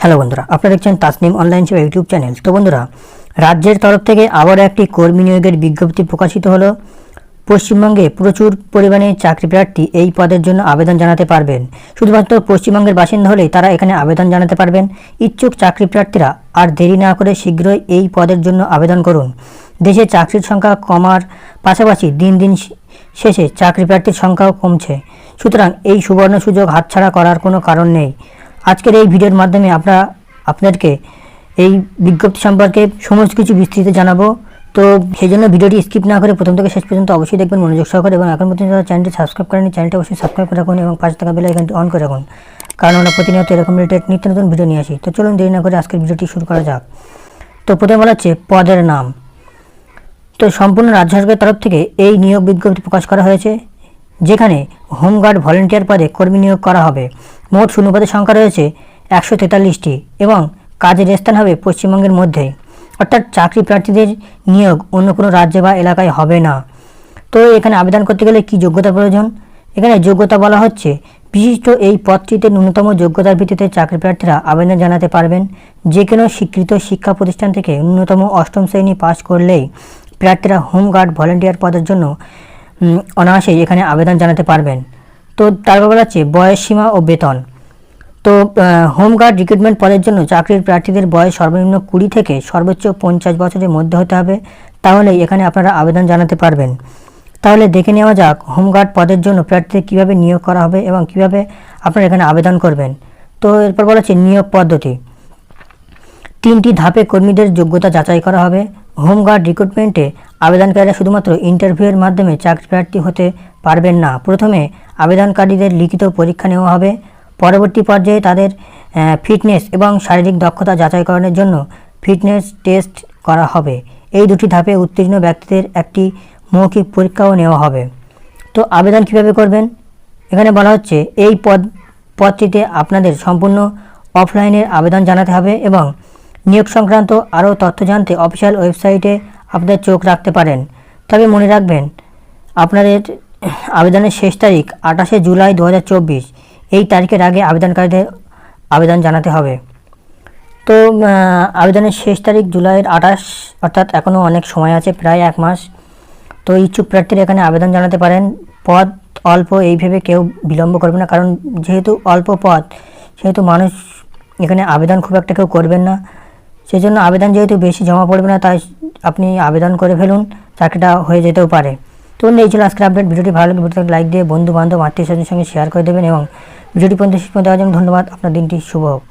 Hello বন্ধুরা, আপনারা দেখছেন তাসনিম অনলাইন সেবা ইউটিউব চ্যানেল তো বন্ধুরা, রাজ্যের তরফ থেকে আবার একটি কর্মী নিয়োগের বিজ্ঞপ্তি প্রকাশিত হলো। পশ্চিমবঙ্গে প্রচুর পরিমাণে চাকরি প্রার্থী এই পদের জন্য আবেদন জানাতে পারবেন। শুধুমাত্র পশ্চিমবঙ্গের বাসিন্দা হলেই তারা এখানে আবেদন জানাতে পারবেন। ইচ্ছুক চাকরি প্রার্থীরা আর দেরি না করে শীঘ্রই এই পদের জন্য আবেদন করুন। দেশে চাকরির সংখ্যা কমার পাশাপাশি দিন দিন শেষে চাকরি প্রার্থীর সংখ্যাও কমছে। সুতরাং এই সুবর্ণ সুযোগ হাতছাড়া করার কোনো কারণ নেই। আজকের এই ভিডিওর মাধ্যমে আমরা আপনাদেরকে এই বিজ্ঞপ্তি সম্পর্কে সমস্ত কিছু বিস্তৃত জানাব। তো সেই জন্য ভিডিওটি স্কিপ না করে প্রথম থেকে শেষ পর্যন্ত অবশ্যই দেখবেন, মনোযোগ সহকারে এবং এখন পর্যন্ত চ্যানেলটি সাবস্ক্রাইব করেন চ্যানেলটি অবশ্যই সাবস্ক্রাইব করে রাখুন এবং পাঁচ টাকা বেল আইকনটি অন করে রাখুন। কারণ আমরা প্রতিনিয়ত এরকম রিলেটেড নিত্য নতুন ভিডিও নিয়ে আসি। তো চলুন দেরি না করে আজকের ভিডিওটি শুরু করা যাক। তো প্রথমে বলা হচ্ছে পদের নাম। তো সম্পূর্ণ রাজ্য সরকারের তরফ থেকে এই নিয়োগ বিজ্ঞপ্তি প্রকাশ করা হয়েছে, যেখানে হোমগার্ড ভলেন্টিয়ার পদে কর্মী নিয়োগ করা হবে। মোট শূন্যপদের সংখ্যা রয়েছে একশো তেতাল্লিশটি এবং কাজের স্থান হবে পশ্চিমবঙ্গের মধ্যে। অর্থাৎ চাকরি প্রার্থীদের নিয়োগ অন্য কোনো রাজ্যে বা এলাকায় হবে না। তো এখানে আবেদন করতে গেলে কি যোগ্যতা প্রয়োজন? এখানে যোগ্যতা বলা হচ্ছে, বিশিষ্ট এই পদটিতে ন্যূনতম যোগ্যতার ভিত্তিতে চাকরি প্রার্থীরা আবেদন জানাতে পারবেন। যে কোনো স্বীকৃত শিক্ষা প্রতিষ্ঠান থেকে ন্যূনতম অষ্টম শ্রেণি পাশ করলেই প্রার্থীরা হোমগার্ড ভলেন্টিয়ার পদের জন্য অনায়াসেই এখানে আবেদন জানাতে পারবেন। তো তারপর বলা হচ্ছে বয়স সীমা ও বেতন। তো হোমগার্ড রিক্রুটমেন্ট পদের জন্য চাকরির প্রার্থীদের বয়স সর্বনিম্ন কুড়ি থেকে সর্বোচ্চ পঞ্চাশ বছরের মধ্যে হতে হবে। তাহলে এখানে আপনারা আবেদন জানাতে পারবেন। তাহলে দেখে নেওয়া যাক হোমগার্ড পদের জন্য প্রার্থীদের কীভাবে নিয়োগ করা হবে এবং কীভাবে আপনারা এখানে আবেদন করবেন। তো, এরপর বলা হচ্ছে নিয়োগ পদ্ধতি। তিনটি ধাপে কর্মীদের যোগ্যতা যাচাই করা হবে। হোমগার্ড রিক্রুটমেন্টে আবেদনকারীরা শুধুমাত্র ইন্টারভিউয়ের মাধ্যমে চাকরি প্রার্থী হতে পারবেন না। প্রথমে আবেদনকারীদের লিখিত পরীক্ষা নেওয়া হবে। পরবর্তী পর্যায়ে তাদের ফিটনেস এবং শারীরিক দক্ষতা যাচাইকরণের জন্য ফিটনেস টেস্ট করা হবে। এই দুটি ধাপে উত্তীর্ণ ব্যক্তিদের একটি মৌখিক পরীক্ষাও নেওয়া হবে। তো আবেদন কীভাবে করবেন? এখানে বলা হচ্ছে, এই পদ, পদটিতে আপনাদের সম্পূর্ণ অফলাইনের আবেদন জানাতে হবে এবং নিয়োগ সংক্রান্ত আরও তথ্য জানতে অফিসিয়াল ওয়েবসাইটে আপনাদের চোখ রাখতে পারেন। তবে মনে রাখবেন, আপনাদের আবেদনের শেষ তারিখ আঠাশে জুলাই দু হাজার চব্বিশ। এই তারিখের আগে আবেদনকারীদের আবেদন জানাতে হবে। তো আবেদনের শেষ তারিখ জুলাইয়ের আঠাশ, অর্থাৎ এখনও অনেক সময় আছে, প্রায় এক মাস। তো, ইচ্ছুক প্রার্থীরা এখানে আবেদন জানাতে পারেন। পদ অল্প, এই ভেবে কেউ বিলম্ব করবে না, কারণ যেহেতু অল্প পদ, সেহেতু মানুষ এখানে আবেদন খুব একটা কেউ করবেন না। সেই জন্য আবেদন যেহেতু বেশি জমা পড়বে না, তাই আপনি আবেদন করে ফেলুন, চাকরিটা হয়ে যেতেও পারে। তো এই ছিল আজকের আপডেট ভিডিওটি ভালো লাগলে লাইক দিয়ে বন্ধু বান্ধব আত্মীয় স্বজনের সঙ্গে শেয়ার করে দেবেন এবং ভিডিওটি পর্যন্ত শেষ পর্যন্ত ধন্যবাদ। আপনার দিনটি শুভ হোক।